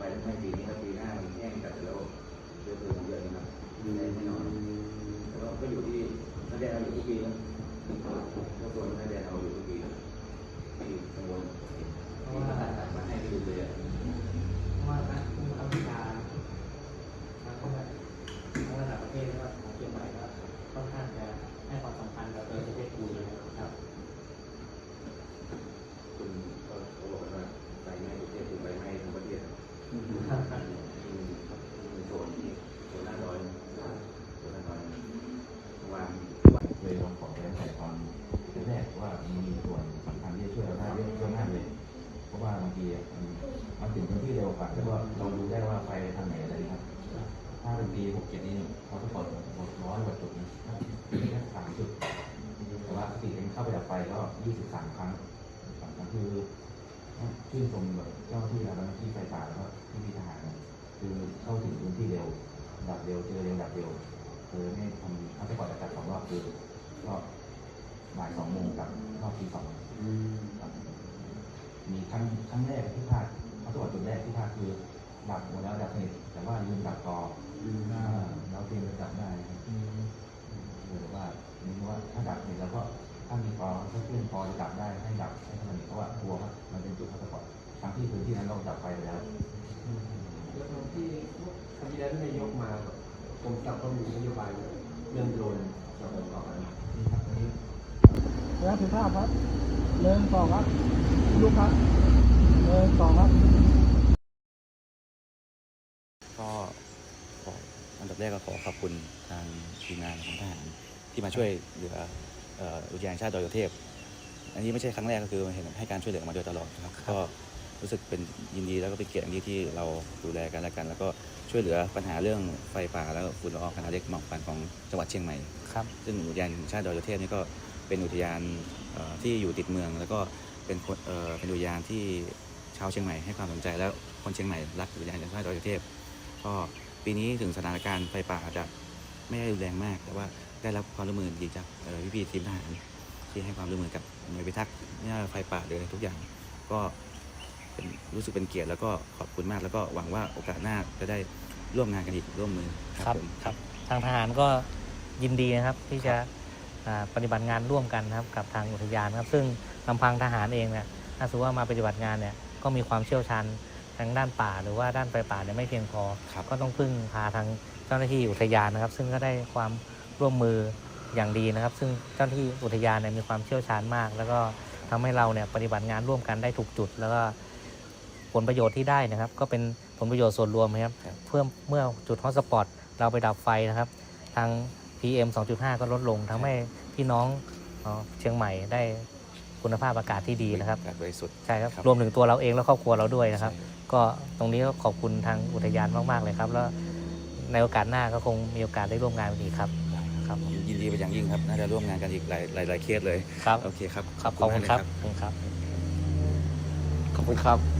ไปไม่ปีนี้ก็ปีหน้ามันแห้งจัดแล้วเชื้อเพลิงเยอะนะครับมีแน่นอนแต่ว่าก็อยู่ที่นักเรียนเราอยู่ทุกปีนะก็ส่วนนักเรียนเราอยู่ทุกปีที่กังวลที่ประกาศมาให้ดูเลยอะว่านักเอาวิชานักเข้ามาทั้งระดับประเทศแล้วก็ของเชียงใหม่ก็ค่อนข้างจะให้ความสำคัญกับประเทศกูเลยนะครับ คุณก็บอกว่าไปไหม้ประเทศคือไปไหม้ทั้งประเทศอืมมีโซนที่โซนหน้าร้อยโซนหน้าร้อยวาง เลยลองขอแก้ไขความแรกว่ามีส่วนสำคัญที่จะช่วยเราได้เยอะเยอะมากเลย เพราะ ว่าบางทีมันมันถึงพื้นที่เร็วกว่าแล้วก็เราดูได้ว่าไปทางไหนอะไรครับ ถ้าเป็นปีหกเจ็ดนี่เขาต้องเปิดร้อยกว่าจุดนะมีแค่สามจุดแต่ว่าสี่เป็นเข้าไปดับไฟก็ยี่สิบสามครั้งสามครั้งคือชื่นชมแบบเจ้าที่และเจ้าที่ไฟป่าแล้วก็ที่มีทหารคือเข้าถึงพื้นที่เร็ว ดับเร็วเจอเร็วดับเร็วคือไม่ทำถ้าไปก่อนจะจัดสองรอบคือก็บ่ายสองโมงกับรอบที่สอง มีครั้งครั้งแรกที่พลาดเขาตรวจจุดแรกที่พลาดคือดับหมดแล้วดับสนิทแต่ว่าลืมดับต่ออ่าเราเตรียมจะดับได้ครับหรือว่านี่ว่าถ้าดับเสร็จแล้วก็ถ้ามีพอถ้าเครื่องพอจะดับได้ให้ดับให้สนิทเพราะว่ากลัวว่ามันเป็นจุดฆาตกรทั้งที่พื้นที่นั้นเราดับไฟไปแล้วแล้วตรงที่ครั้งที่แล้วที่นายกมาแบบกรมจับก็มีนโยบายเรื่องโดรนจะประกอบกันนี่ครับอันนี้ แล้วถือภาพครับเดินสองครับ ลูกครับเดินสองครับ ก็ขออันดับแรกก็ขอขอบคุณทางทีมงานของทหารที่มาช่วยเหลือเอ่ออุทยานแห่งชาติดอยสุเทพ อันนี้ไม่ใช่ครั้งแรกก็คือเห็นให้การช่วยเหลือมาโดยตลอดนะครับก็รู้สึกเป็นยินดีแล้วก็เป็นเกียรติอย่างยิ่งที่เราดูแลกันและกัน แล้วก็ช่วยเหลือปัญหาเรื่องไฟป่าแล้วก็ฝุ่นละอองขนาดเล็กหมอกควันของจังหวัดเชียงใหม่ ครับ ซึ่งอุทยานแห่งชาติดอยสุเทพนี่ก็เป็นอุทยานเอ่อที่อยู่ติดเมือง แล้วก็ เป็นคนเอ่อเป็นอุทยานที่ชาวเชียงใหม่ให้ความสนใจแล้วคนเชียงใหม่รักอุทยานแห่งชาติดอยสุเทพก็ปีนี้ถึงสถานการณ์ไฟป่าอาจจะไม่ได้รุนแรงมาก แต่ว่าได้รับความร่วมมือดีจากเอ่อพี่ๆทีมทหารที่ให้ความร่วมมือกับหน่วยพิทักษ์เนี่ยไฟป่าหรืออะไรทุกอย่าง ก็เป็นรู้สึกเป็นเกียรติแล้วก็ขอบคุณมากแล้วก็หวังว่าโอกาสหน้าจะได้ร่วมงานกันอีกร่วมมือครับผม ครับ ทางทหารก็ยินดีนะครับที่จะอ่า ปฏิบัติงานร่วมกันนะครับกับทางอุทยานครับ ซึ่งลำพังทหารเองเนี่ยถ้าสมมติว่ามาปฏิบัติงานเนี่ยก็มีความเชี่ยวชาญทางด้านป่าหรือว่าด้านไฟป่าเนี่ยไม่เพียงพอครับก็ต้องพึ่งพาทางเจ้าหน้าที่อุทยานนะครับ ซึ่งก็ได้ความร่วมมืออย่างดีนะครับ ซึ่งเจ้าหน้าที่อุทยานเนี่ยมีความเชี่ยวชาญมาก แล้วก็ทำให้เราเนี่ยปฏิบัติงานร่วมกันได้ถูกจุด แล้วก็ผลประโยชน์ที่ได้นะครับ ก็เป็นผลประโยชน์ส่วนรวมนะครับครับเพื่อเมื่อจุดฮอตสปอตเราไปดับไฟนะครับ ทาง PM 2.5 ก็ลดลงทำให้พี่น้องเอ่อเชียงใหม่ได้คุณภาพอากาศที่ดีนะครับ อากาศบริสุทธิ์ ใช่ครับ ครับ รวมถึงตัวเราเองและครอบครัวเราด้วยนะครับใช่ก็ตรงนี้ก็ขอบคุณทางอุทยานมาก ๆ เลยครับ แล้วในโอกาสหน้าก็คงมีโอกาสได้ร่วมงานกันอีกครับครับผมยินดีเป็นอย่างยิ่งครับน่าจะร่วมงานกันอีกหลายหลายหลายเคสเลย ครับ โอเคครับครับ ขอบคุณครับมากขอบคุณครับ ขอบคุณครับ